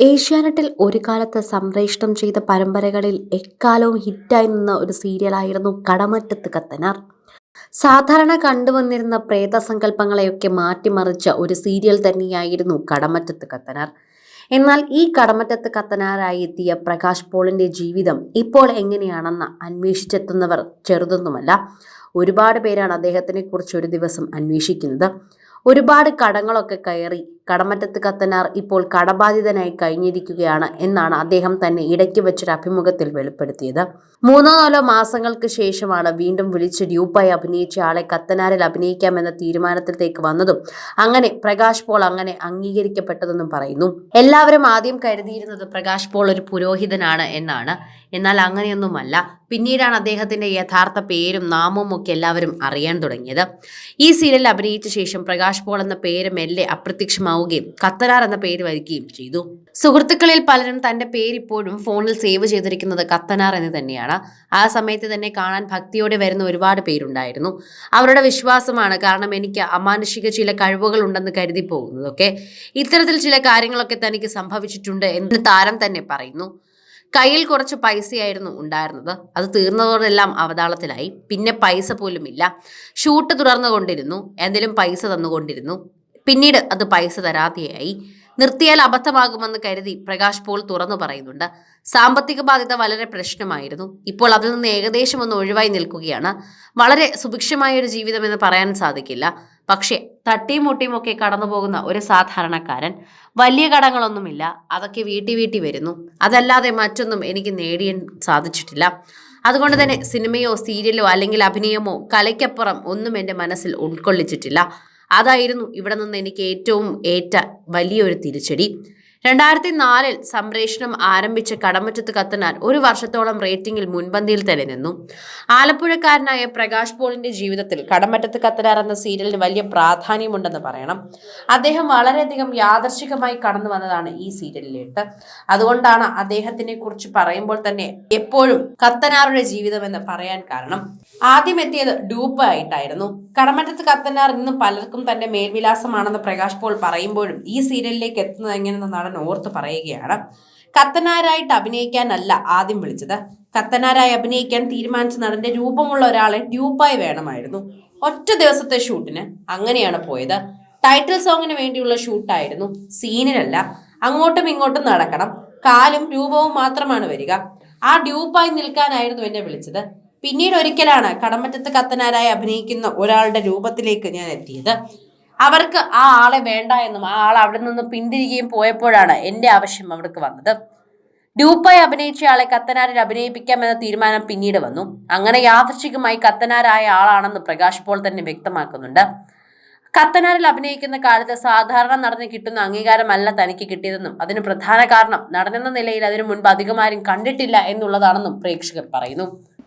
ഏഷ്യാനെറ്റിൽ ഒരു കാലത്ത് സംപ്രേഷണം ചെയ്ത പരമ്പരകളിൽ എക്കാലവും ഹിറ്റായി നിന്ന ഒരു സീരിയലായിരുന്നു കടമറ്റത്ത് കത്തനാർ. സാധാരണ കണ്ടുവന്നിരുന്ന പ്രേതസങ്കല്പങ്ങളെയൊക്കെ മാറ്റിമറിച്ച ഒരു സീരിയൽ തന്നെയായിരുന്നു കടമറ്റത്ത് കത്തനാർ. എന്നാൽ ഈ കടമറ്റത്ത് കത്തനാരായി എത്തിയ പ്രകാശ് പോളിന്റെ ജീവിതം ഇപ്പോൾ എങ്ങനെയാണെന്ന് അന്വേഷിച്ചെത്തുന്നവർ ചെറുതൊന്നുമല്ല. ഒരുപാട് പേരാണ് അദ്ദേഹത്തിനെ കുറിച്ച് ഒരു ദിവസം അന്വേഷിക്കുന്നത്. ഒരുപാട് കടങ്ങളൊക്കെ കയറി കടമറ്റത്ത് കത്തനാർ ഇപ്പോൾ കടബാധിതനായി കഴിഞ്ഞിരിക്കുകയാണ് എന്നാണ് അദ്ദേഹം തന്നെ ഇടയ്ക്ക് വെച്ചൊരു അഭിമുഖത്തിൽ വെളിപ്പെടുത്തിയത്. മൂന്നോ നാലോ മാസങ്ങൾക്ക് ശേഷമാണ് വീണ്ടും വിളിച്ച് ഡ്യൂപ്പായി അഭിനയിച്ച ആളെ കത്തനാരിൽ അഭിനയിക്കാമെന്ന തീരുമാനത്തിലേക്ക് വന്നതും അങ്ങനെ പ്രകാശ് പോൾ അങ്ങനെ അംഗീകരിക്കപ്പെട്ടതെന്നും പറയുന്നു. എല്ലാവരും ആദ്യം കരുതിയിരുന്നത് പ്രകാശ് പോൾ ഒരു പുരോഹിതനാണ് എന്നാണ്. എന്നാൽ അങ്ങനെയൊന്നുമല്ല. പിന്നീടാണ് അദ്ദേഹത്തിന്റെ യഥാർത്ഥ പേരും നാമവും ഒക്കെ എല്ലാവരും അറിയാൻ തുടങ്ങിയത്. ഈ സീരിയലിൽ അഭിനയിച്ച ശേഷം പ്രകാശ് പോൾ എന്ന പേര് മെല്ലെ അപ്രത്യക്ഷമാവുകയും കത്തനാർ എന്ന പേര് വരികയും ചെയ്തു. സുഹൃത്തുക്കളിൽ പലരും തന്റെ പേരിപ്പോഴും ഫോണിൽ സേവ് ചെയ്തിരിക്കുന്നത് കത്തനാർ എന്ന് തന്നെയാണ്. ആ സമയത്ത് തന്നെ കാണാൻ ഭക്തിയോടെ വരുന്ന ഒരുപാട് പേരുണ്ടായിരുന്നു. അവരുടെ വിശ്വാസമാണ് കാരണം എനിക്ക് അമാനുഷിക ചില കഴിവുകൾ ഉണ്ടെന്ന് കരുതി പോകുന്നതൊക്കെ. ഇത്തരത്തിൽ ചില കാര്യങ്ങളൊക്കെ തനിക്ക് സംഭവിച്ചിട്ടുണ്ട് എന്ന് താരം തന്നെ പറയുന്നു. കയ്യിൽ കുറച്ച് പൈസയായിരുന്നു ഉണ്ടായിരുന്നത്. അത് തീർന്നതോടെല്ലാം അവതാളത്തിലായി. പിന്നെ പൈസ പോലും ഇല്ല ഷൂട്ട് തുടർന്നുകൊണ്ടിരുന്നു. എന്തെങ്കിലും പൈസ തന്നുകൊണ്ടിരുന്നു. പിന്നീട് അത് പൈസ തരാതെയായി. നിർത്തിയാൽ അബദ്ധമാകുമെന്ന് കരുതി പ്രകാശ് പോൾ തുറന്നു പറയുന്നുണ്ട്. സാമ്പത്തിക ബാധ്യത വളരെ പ്രശ്നമായിരുന്നു. ഇപ്പോൾ അതിൽ നിന്ന് ഏകദേശം ഒന്ന് ഒഴിവായി നിൽക്കുകയാണ്. വളരെ സുഭിക്ഷമായ ഒരു ജീവിതം എന്ന് പറയാൻ സാധിക്കില്ല. പക്ഷേ തട്ടിയും മുട്ടിയും ഒക്കെ കടന്നു പോകുന്ന ഒരു സാധാരണക്കാരൻ വലിയ കടങ്ങളൊന്നുമില്ല. അതൊക്കെ വീട്ടി വീട്ടി വരുന്നു. അതല്ലാതെ മറ്റൊന്നും എനിക്ക് നേടിയാൻ സാധിച്ചിട്ടില്ല. അതുകൊണ്ട് തന്നെ സിനിമയോ സീരിയലോ അല്ലെങ്കിൽ അഭിനയമോ കലയ്ക്കപ്പുറം ഒന്നും എന്റെ മനസ്സിൽ ഉൾക്കൊള്ളിച്ചിട്ടില്ല. അതായിരുന്നു ഇവിടെ നിന്ന് എനിക്ക് ഏറ്റവും ഏറ്റ വലിയൊരു തിരിച്ചടി. രണ്ടായിരത്തി നാലിൽ സംപ്രേഷണം ആരംഭിച്ച കടമറ്റത്ത് കത്തനാർ ഒരു വർഷത്തോളം റേറ്റിംഗിൽ മുൻപന്തിയിൽ തന്നെ നിന്നു. ആലപ്പുഴക്കാരനായ പ്രകാശ് പോളിന്റെ ജീവിതത്തിൽ കടമറ്റത്ത് കത്തനാർ എന്ന സീരിയലിന് വലിയ പ്രാധാന്യമുണ്ടെന്ന് പറയണം. അദ്ദേഹം വളരെയധികം യാദർശികമായി കടന്നു വന്നതാണ് ഈ സീരിയലിലേക്ക് അതുകൊണ്ടാണ് അദ്ദേഹത്തിനെ കുറിച്ച് പറയുമ്പോൾ തന്നെ എപ്പോഴും കത്തനാറുടെ ജീവിതം എന്ന് പറയാൻ കാരണം. ആദ്യം എത്തിയത് ഡൂപ്പ് ആയിട്ടായിരുന്നു. കടമറ്റത്ത് കത്തനാർ ഇന്നും പലർക്കും തന്റെ മേൽവിലാസമാണെന്ന് പ്രകാശ് പോൾ പറയുമ്പോഴും ഈ സീരിയലിലേക്ക് എത്തുന്നത് എങ്ങനെയെന്ന് നടൻ ഓർത്ത് പറയുകയാണ്. കത്തനാരായിട്ട് അഭിനയിക്കാനല്ല ആദ്യം വിളിച്ചത്. കത്തനാരായി അഭിനയിക്കാൻ തീരുമാനിച്ച നടന്റെ രൂപമുള്ള ഒരാളെ ഡ്യൂപ്പായി വേണമായിരുന്നു. ഒറ്റ ദിവസത്തെ ഷൂട്ടിന് അങ്ങനെയാണ് പോയത്. ടൈറ്റിൽ സോങ്ങിന് വേണ്ടിയുള്ള ഷൂട്ടായിരുന്നു. സീനിനല്ല അങ്ങോട്ടും ഇങ്ങോട്ടും നടക്കണം. കാലും രൂപവും മാത്രമാണ് വരിക. ആ ഡ്യൂപ്പായി നിൽക്കാനായിരുന്നു എന്നെ വിളിച്ചത്. പിന്നീട് ഒരിക്കലാണ് കടമറ്റത്ത് കത്തനാരായി അഭിനയിക്കുന്ന ഒരാളുടെ രൂപത്തിലേക്ക് ഞാൻ എത്തിയത്. അവർക്ക് ആ ആളെ വേണ്ട എന്നും ആ ആൾ അവിടെ നിന്ന് പിന്തിരികയും പോയപ്പോഴാണ് എന്റെ ആവശ്യം അവർക്ക് വന്നത്. ഡ്യൂപ്പായി അഭിനയിച്ച ആളെ കത്തനാരിൽ അഭിനയിപ്പിക്കാമെന്ന തീരുമാനം പിന്നീട് വന്നു. അങ്ങനെ യാദർശികമായി കത്തനാരായ ആളാണെന്ന് പ്രകാശ് പോൾ തന്നെ വ്യക്തമാക്കുന്നുണ്ട്. കത്തനാരിൽ അഭിനയിക്കുന്ന കാലത്ത് സാധാരണ നടന് കിട്ടുന്ന അംഗീകാരമല്ല തനിക്ക് കിട്ടിയതെന്നും അതിന് പ്രധാന കാരണം നടനെന്ന നിലയിൽ അതിനു മുൻപ് അധികമാരും കണ്ടിട്ടില്ല എന്നുള്ളതാണെന്നും പ്രേക്ഷകർ പറയുന്നു.